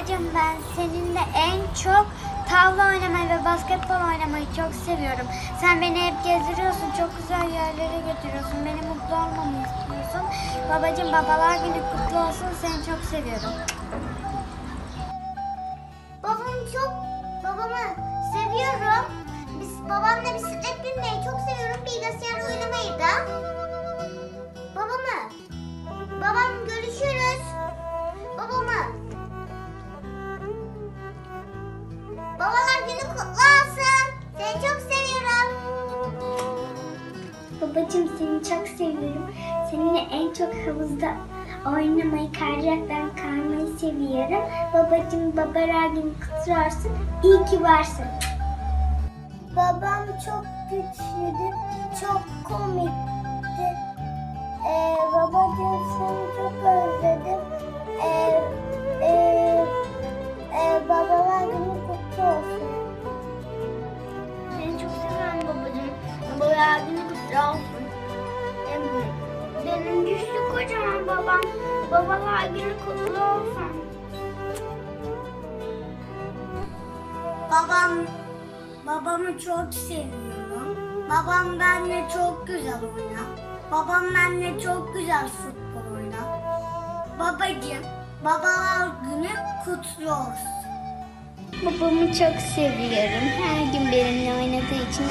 Babacım ben seninle en çok tavla oynamayı ve basketbol oynamayı çok seviyorum. Sen beni hep gezdiriyorsun, çok güzel yerlere götürüyorsun. Beni mutlu olmamı istiyorsun. Babacım babalar günü kutlu olsun. Seni çok seviyorum. Babamı çok, babamı seviyorum. Biz babamla bisiklet binmeyi çok seviyorum. Bilgisayar Babacım seni çok seviyorum. Seninle en çok havuzda oynamayı, kaydıraktan kaymayı seviyorum. Babacım babalar günü kutlu olsun. İyi ki varsın. Babam çok güçlüdü, çok komikti. Ee, babacığım seni çok özledim. Olsun. Benim güçlü kocaman babam. Babalar günü kutlu olsun. Babam, babamı çok seviyorum. Babam benimle çok güzel oynar. Babam benimle çok güzel futbol oynar. Babacığım, babalar günü kutlu olsun. Babamı çok seviyorum. Her gün benimle oynadığı için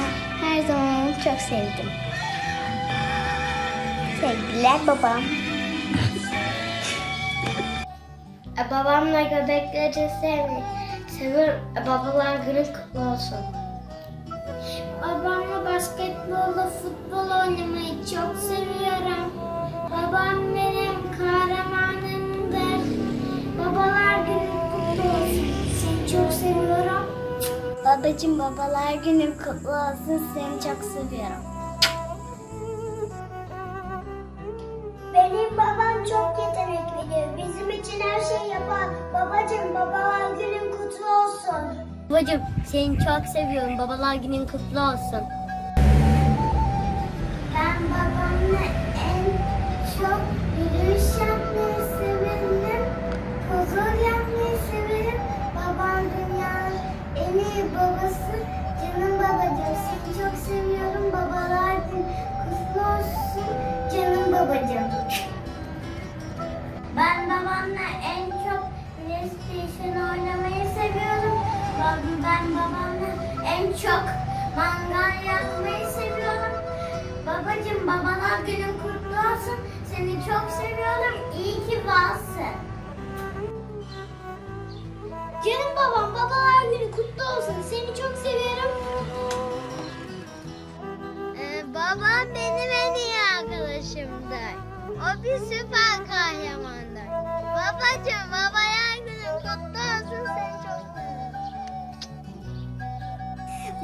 her zaman onu çok sevdim. Sevgiler babam. E, Babamla göbekleri sevmeyi seviyorum. E, Babalar günü kutlu olsun. Babamla basketbolla futbol oynamayı çok seviyorum. Babam benim Babacım babalar günü kutlu olsun. Seni çok seviyorum. Benim babam çok yeteneklidir. Bizim için her şeyi yapar. Babacığım, babalar günün kutlu olsun. Babacım seni çok seviyorum. Babalar günün kutlu olsun. Ben babamla en çok yürüyüş yapmayı Ben- babamla en çok mangal yakmayı seviyorum. Babacım babalar günün kutlu olsun. Seni çok seviyorum. İyi ki varsın.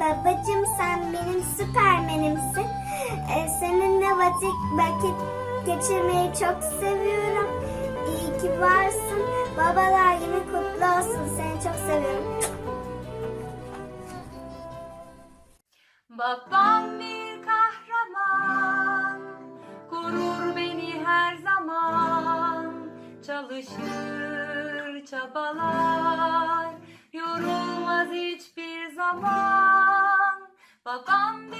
Babacım sen benim süpermenimsin. Ee, seninle vakit, vakit geçirmeyi çok seviyorum. İyi ki varsın. Babalar günü kutlu olsun. Seni çok seviyorum. Babam bir kahraman, korur beni her zaman. Çalışır, çabalar, yorulmaz hiçbir zaman. Babam bir